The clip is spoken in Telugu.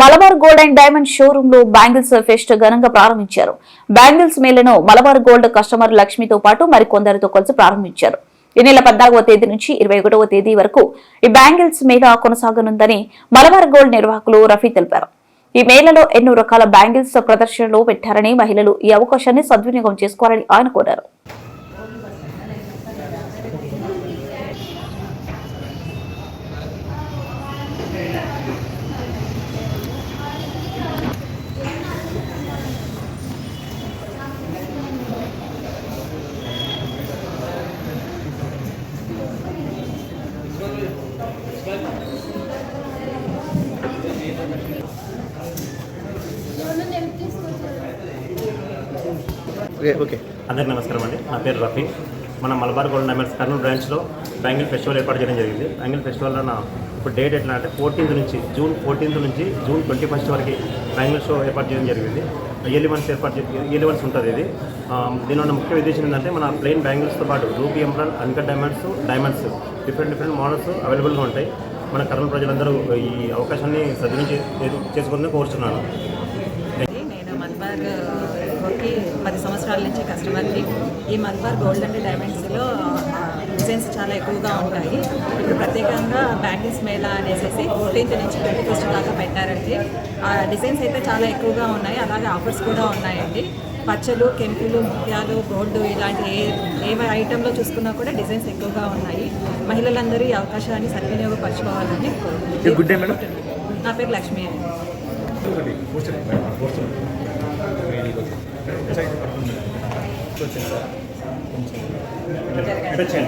మలబార్ గోల్డ్ అండ్ డైమండ్ షోరూమ్లో బ్యాంగిల్స్ ఫెస్ట్ ఘనంగా ప్రారంభించారు. బ్యాంగిల్స్ మేళను మలబార్ గోల్డ్ కస్టమర్ లక్ష్మితో పాటు మరికొందరితో కలిసి ప్రారంభించారు. ఈ నెల పద్నాలుగవ తేదీ నుంచి ఇరవై ఒకటవ తేదీ వరకు ఈ బ్యాంగిల్స్ మేళ కొనసాగనుందని మలబార్ గోల్డ్ నిర్వాహకులు రఫీ తెలిపారు. ఈ మేళలో ఎన్నో రకాల బ్యాంగిల్స్ ప్రదర్శనలో పెట్టారని మహిళలు ఈ అవకాశాన్ని సద్వినియోగం చేసుకోవాలని ఆయన కోరారు. ఓకే ఓకే అందరికీ నమస్కారం అండి. నా పేరు రఫీ మన మలబార్ గోల్డ్ డైమండ్స్ కర్నూలు బ్రాంచ్లో బ్యాంగిల్ ఫెస్టివల్ ఏర్పాటు చేయడం జరిగింది. బ్యాంగిల్ ఫెస్టివల్లో నా ఇప్పుడు డేట్ ఎట్లా అంటే ఫోర్టీన్త్ నుంచి జూన్ ఫోర్టీన్త్ నుంచి జూన్ ట్వంటీ ఫస్ట్ వరకు బ్యాంగిల్ షో ఏర్పాటు చేయడం జరిగింది. ఎలివెన్స్ ఏర్పాటు ఎలివెన్స్ ఉంటుంది ఇది. దీనివల్ల ఉన్న ముఖ్య ఉద్దేశం ఏంటంటే మన ప్లెయిన్ బ్యాంగిల్స్తో పాటు రూపీ ఎంబ్రాన్ uncut diamonds diamonds different different models అవైలబుల్గా ఉంటాయి. మన కర్నూలు ప్రజలందరూ ఈ అవకాశాన్ని సద్వినియోగం చేసుకుందని కోరుచున్నాను. నేను మల్బార్ గోల్డ్కి పది సంవత్సరాల నుంచి కస్టమర్ని ఈ మల్బార్ గోల్డ్ అండ్ డైమండ్స్లో డిజైన్స్ చాలా ఎక్కువగా ఉంటాయి. ఇప్పుడు ప్రత్యేకంగా బ్యాంగిల్స్ మేళా అనేసి ఫోర్టీన్త్ నుంచి ట్వంటీ ఫస్ట్ దాకా పెట్టారండి. ఆ డిజైన్స్ అయితే చాలా ఎక్కువగా ఉన్నాయి. అలాగే ఆఫర్స్ కూడా ఉన్నాయండి. పచ్చలు కెంపులు ముత్యాలు గోల్డ్ ఇలాంటి ఏ ఏ ఐటెంలో చూసుకున్నా కూడా డిజైన్స్ ఎక్కువగా ఉన్నాయి. మహిళలందరూ ఈ అవకాశాన్ని సద్వినియోగపరచుకోవాలని ఇది గుడ్ డే మేడం. నా పేరు లక్ష్మి అండి. కొంచెం